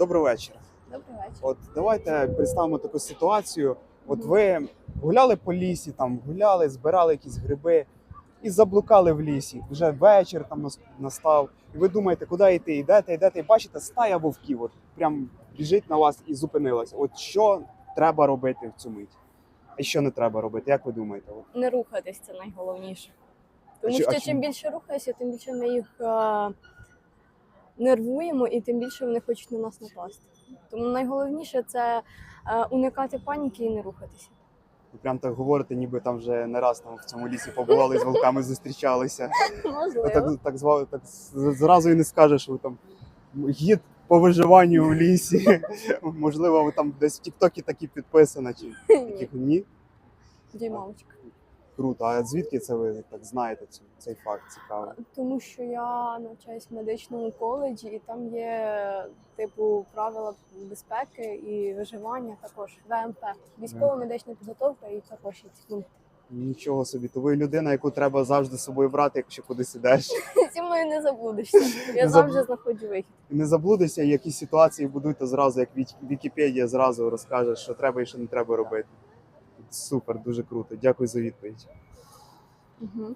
Добрий вечір. Добрий вечір. От давайте представимо таку ситуацію. От ви гуляли по лісі, там гуляли, збирали якісь гриби і заблукали в лісі. Вже вечір там нас- настав. І ви думаєте, куди йти? Йдете, йдете, і бачите, стая вовків. От прям біжить на вас і зупинилась. От що треба робити в цю мить? І що не треба робити? Як ви думаєте? От. Не рухатись це найголовніше. Тому чи- а що чому? чим більше рухаєшся, тим більше ми їх е, нервуємо і тим більше вони хочуть на нас напасти. Тому найголовніше це е, уникати паніки і не рухатися. Ви прям так говорите, ніби там вже не раз там в цьому лісі побували з вовками, зустрічалися. Можливо. Так, так звали, так зразу і не скажеш, що ви там гід по виживанню в лісі. Можливо, ви там десь в Тіктокі такі підписано, чи Ні, таких ні. діймовочка. Круто. А звідки це ви так знаєте цю, цей факт цікавий? Тому що я навчаюсь в медичному коледжі, і там є типу правила безпеки і виживання також ВМП, військова медична підготовка і також є ці пункти. Нічого собі, то ви людина, яку треба завжди з собою брати, якщо кудись ідеш. Зі мною не заблудишся. Я Не завжди знаходжу вихід. Не заблудися, які ситуації будуть, то зразу, як Вік- Вікіпедія зразу розкаже, що треба і що не треба робити. Супер, дуже круто. Дякую за відповідь. Угу.